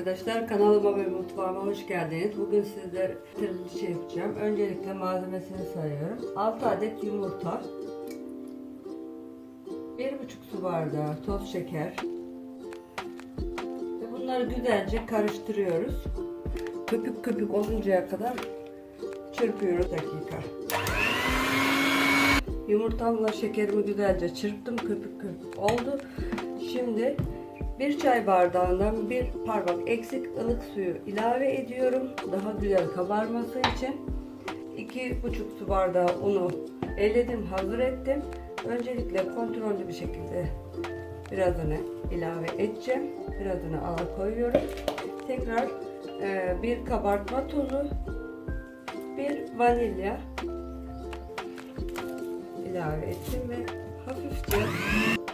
arkadaşlar kanalıma ve mutfağıma hoş geldiniz. Bugün sizlere şey yapacağım. Öncelikle malzemesini sayıyorum. 6 adet yumurta, 1,5 su bardağı toz şeker ve bunları güzelce karıştırıyoruz. Köpük köpük oluncaya kadar çırpıyoruz dakika. Yumurtamla şekerimi güzelce çırptım. Köpük köpük oldu. Şimdi bir çay bardağından bir parmak eksik ılık suyu ilave ediyorum. Daha güzel kabarması için. iki buçuk su bardağı unu eledim, hazır ettim. Öncelikle kontrollü bir şekilde birazını ilave edeceğim. Birazını ala koyuyorum. Tekrar e, bir kabartma tozu, bir vanilya ilave ettim ve hafifçe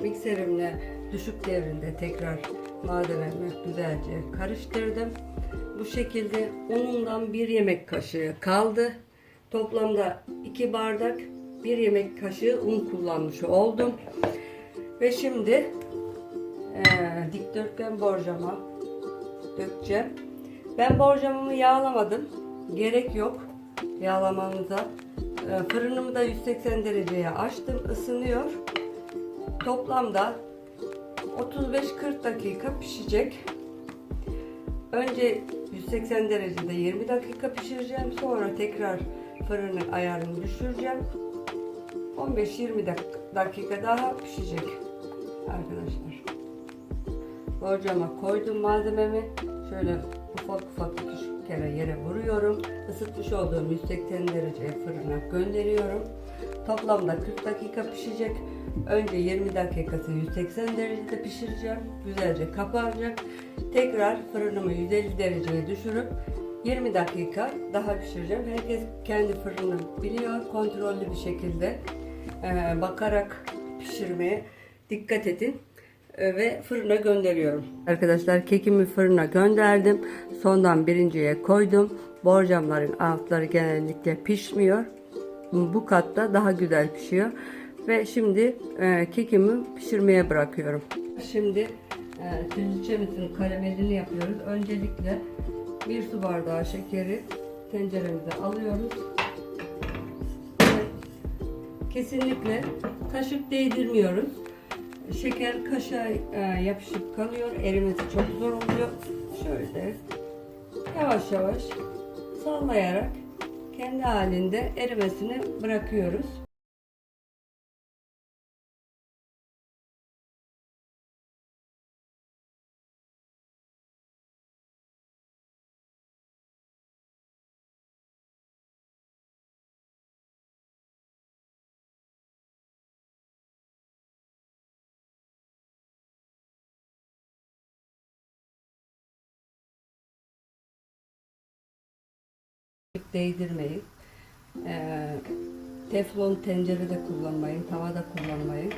mikserimle düşük devrinde tekrar malzememi güzelce karıştırdım. Bu şekilde unundan bir yemek kaşığı kaldı. Toplamda 2 bardak bir yemek kaşığı un kullanmış oldum. Ve şimdi eee dikdörtgen borcama dökeceğim. Ben borcamımı yağlamadım. Gerek yok yağlamanıza. Eee, Fırınımı da 180 dereceye açtım. ısınıyor. Toplamda 35-40 dakika pişecek. Önce 180 derecede 20 dakika pişireceğim. Sonra tekrar fırının ayarını düşüreceğim. 15-20 dak- dakika daha pişecek arkadaşlar. Borcama koydum malzememi. Şöyle ufak ufak küçük kere yere vuruyorum. Isıtmış olduğum 180 dereceye fırına gönderiyorum. Toplamda 40 dakika pişecek. Önce 20 dakikası 180 derecede pişireceğim. Güzelce kapanacak. Tekrar fırınımı 150 dereceye düşürüp 20 dakika daha pişireceğim. Herkes kendi fırını biliyor. Kontrollü bir şekilde e, bakarak pişirmeye dikkat edin E, ve fırına gönderiyorum. Arkadaşlar kekimi fırına gönderdim. Sondan birinciye koydum. Borcamların altları genellikle pişmiyor. Bu katta daha güzel pişiyor. Ve şimdi e, kekimi pişirmeye bırakıyorum. Şimdi e, tülçemizin karamelini yapıyoruz. Öncelikle bir su bardağı şekeri tenceremize alıyoruz. Kesinlikle kaşık değdirmiyoruz. Şeker kaşığa e, yapışıp kalıyor. Erimesi çok zor oluyor. Şöyle yavaş yavaş sallayarak kendi halinde erimesini bırakıyoruz. Değdirmeyin. Ee, teflon tencerede kullanmayın, tavada kullanmayın.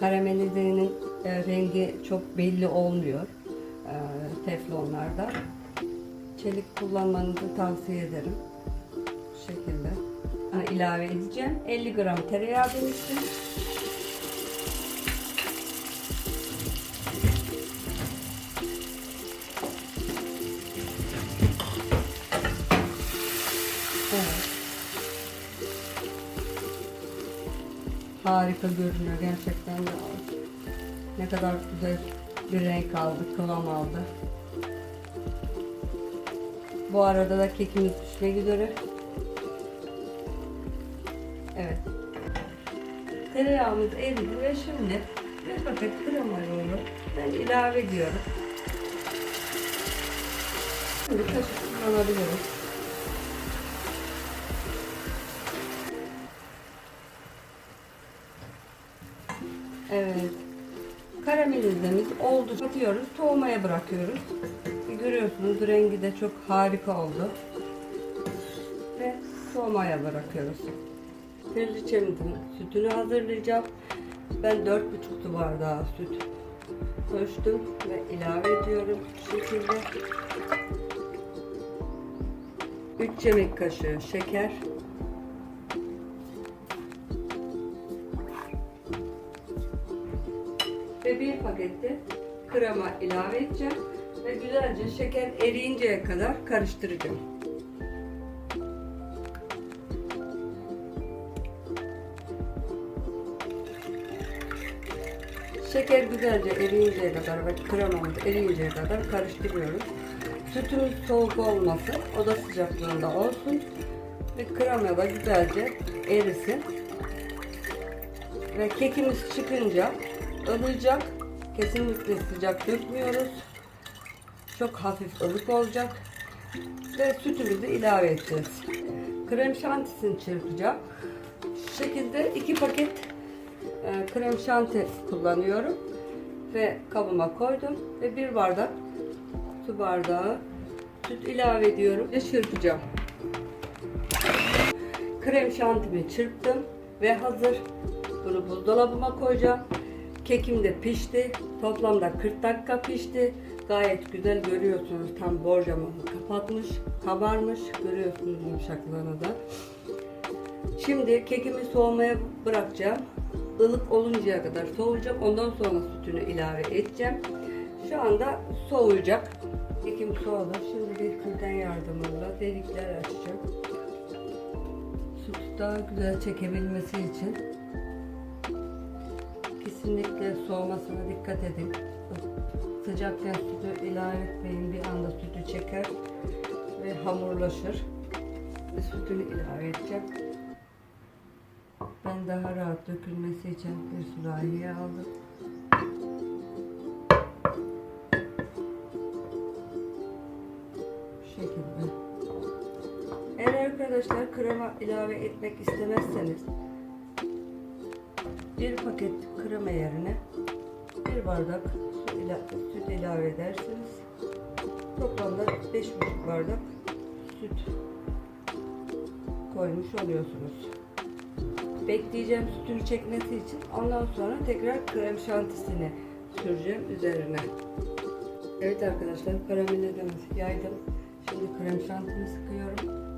Karamelizinin e, rengi çok belli olmuyor e, teflonlarda. Çelik kullanmanızı tavsiye ederim. Bu şekilde. Ha, ilave edeceğim. 50 gram tereyağı demiştim. Harika görünüyor gerçekten. Ne kadar güzel bir renk aldı, kıvam aldı. Bu arada da kekimiz pişmek üzere. Evet. Tereyağımız eridi ve şimdi bir paket krema yoğuru ben ilave ediyorum. Şimdi kaşık kullanabiliriz. Evet. Karamelizemiz oldu. Atıyoruz. Soğumaya bırakıyoruz. Görüyorsunuz rengi de çok harika oldu. Ve soğumaya bırakıyoruz. Kraliçemizin sütünü hazırlayacağım. Ben 4,5 su bardağı süt ölçtüm ve ilave ediyorum bu şekilde. 3 yemek kaşığı şeker. Pakette krema ilave edeceğim ve güzelce şeker eriyinceye kadar karıştıracağım. Şeker güzelce eriyinceye kadar ve kremamız eriyinceye kadar karıştırıyoruz. Sütümüz soğuk olmasın, oda sıcaklığında olsun ve krema da güzelce erisin. Ve kekimiz çıkınca ılıyacak. Kesinlikle sıcak dökmüyoruz. Çok hafif ılık olacak. Ve sütümüzü ilave edeceğiz. Krem şantisini çırpacağım. Şu şekilde iki paket e, krem şanti kullanıyorum. Ve kabıma koydum. Ve bir bardak su bardağı süt ilave ediyorum ve çırpacağım. Krem şantimi çırptım ve hazır. Bunu buzdolabıma koyacağım. Kekim de pişti. Toplamda 40 dakika pişti. Gayet güzel görüyorsunuz. Tam borcamını kapatmış, kabarmış. Görüyorsunuz yumuşaklığını da. Şimdi kekimi soğumaya bırakacağım. Ilık oluncaya kadar soğuyacak. Ondan sonra sütünü ilave edeceğim. Şu anda soğuyacak. Kekim soğudu. Şimdi bir külten yardımıyla delikler açacağım. Sütü daha güzel çekebilmesi için kesinlikle soğumasına dikkat edin. Sıcakken sütü ilave etmeyin. Bir anda sütü çeker ve hamurlaşır. Ve sütünü ilave edeceğim. Ben daha rahat dökülmesi için bir sürahiye aldım. Şekilde. Eğer arkadaşlar krema ilave etmek istemezseniz bir paket krema yerine bir bardak su ila süt ilave edersiniz. Toplamda 5,5 bardak süt koymuş oluyorsunuz. Bekleyeceğim sütünü çekmesi için. Ondan sonra tekrar krem şantisini süreceğim üzerine. Evet arkadaşlar karamellerimi yaydım. Şimdi krem şantimi sıkıyorum.